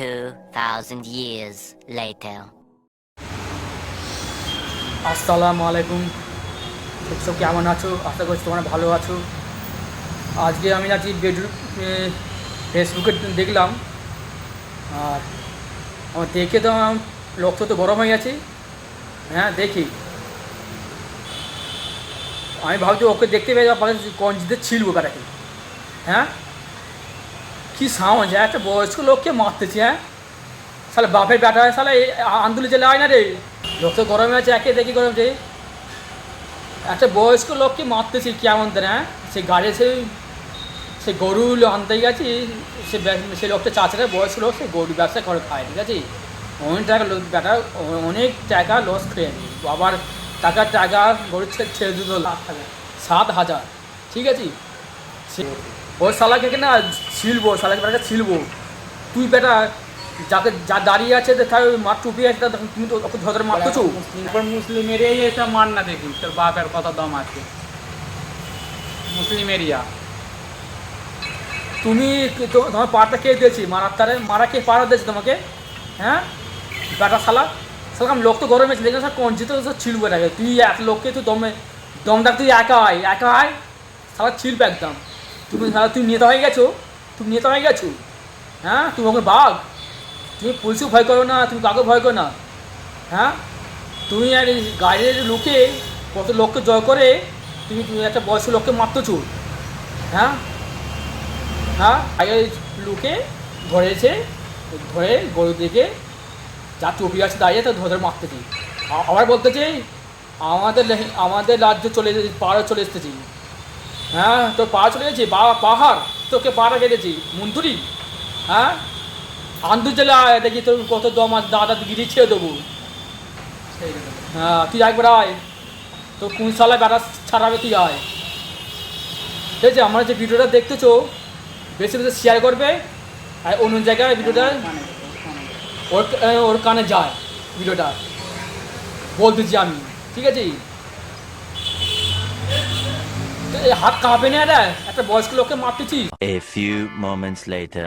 2,000 years later. আসসালামু আলাইকুম। সব কেমন আছো? আশা করছি তোমরা ভালো আছো। আজকে আমি নাকি বেডরুম ফেসবুকে দেখলাম। আর আমার দেখে তো আমার রক্ত তো গরম হয়ে গেছে। হ্যাঁ দেখি। আমি ভাবছি ওকে দেখতে পেয়ে যাব কঞ্জিতে ছিল বেটাকে হ্যাঁ? কী সাউন্ড যায় একটা বয়স্ক লোককে মারতেছে হ্যাঁ? সালে বাপের ব্যাটা হয় সালে আন্দোলন জেলে হয় না রে? লোক তো গরমে আছে, একে দেখি গরম যে। একটা বয়স্ক লোককে মারতেছি কেমন হ্যাঁ? সে গাড়ি, সে সে গরু আনতে গেছি, সে সে লোকটা চাচারা বয়স্ক লোক, সে গরু ব্যবসা করে খায়, ঠিক আছে? অনেক টাকা বেটা, অনেক টাকা লস খেয়ে নি আবার টাকার টাকা, গরু ছেড়ে দিল লাখ টাকা, সাত হাজার, ঠিক আছে? ওই শালাকে না ছিলবো শালাকে বেটাকে ছিলবো। তুই বেটা যাকে যা দাঁড়িয়ে আছে তার মার টুপি আছে তা তুমি তো ওকে ধরে মারতেছো? এবার মুসলিম এরিয়াই এটা মান না দেখি তোর বাপের কথা দম আছে। মুসলিম এরিয়া তুমি তো- তোমার পাটা কে দিয়েছি? মারার তারে মারা কে পাড়া দিয়েছে তোমাকে? হ্যাঁ? বেটা শালা? সেরকম লোক তো গরমে ছিল দেখে কোন জিতে তো ছিলবে না তুই এক লোককে তুই দমে দমদার তুই একা আয় একা আয় শালা ছিলবে একদম। তুমি তুমি নেতা হয়ে গেছো? তুমি নেতা হয়ে গেছো? হ্যাঁ? তুমি ওকে বাঘ? তুমি পুলিশও ভয় করো না, তুমি কাউকে ভয় করো না। হ্যাঁ? তুমি আর গাড়ির লোকে কত লোককে জয় করে তুমি তুমি একটা বয়স্ক লোককে মারতেছো। হ্যাঁ? হ্যাঁ? আগে লোকে ধরেছে ধরে গরু দিকে যা টুপি আছে দাঁড়িয়ে তা ধরে মারতেছি। আবার বলতেছি, আমাদের আমাদের রাজ্য চলে পাহাড়ে চলে এসতেছি হ্যাঁ তোর পাহাড় চলে গেছি, বা, পাহাড়, তোকে পাহাড়ে গেছি মন্তুরি হ্যাঁ? আন্দুর জেলা দেখি তোর কত দম আছে, দাদা গিরি ছেড়ে দেবো। হ্যাঁ তুই একবার আয়। তোর কোন সালে বেড়া ছাড়াবে তুই আয়। ঠিক আছে, আমরা যে ভিডিওটা দেখতেছো, বেশি বেশি শেয়ার করবে, আর অন্য জায়গায় ভিডিওটা। ওর ওর কানে যায়, ভিডিওটা। বলতেছি আমি, ঠিক আছে? হাত কাঁপে না রে একটা বয়স্ক লোককে মারতেছি A few moments later.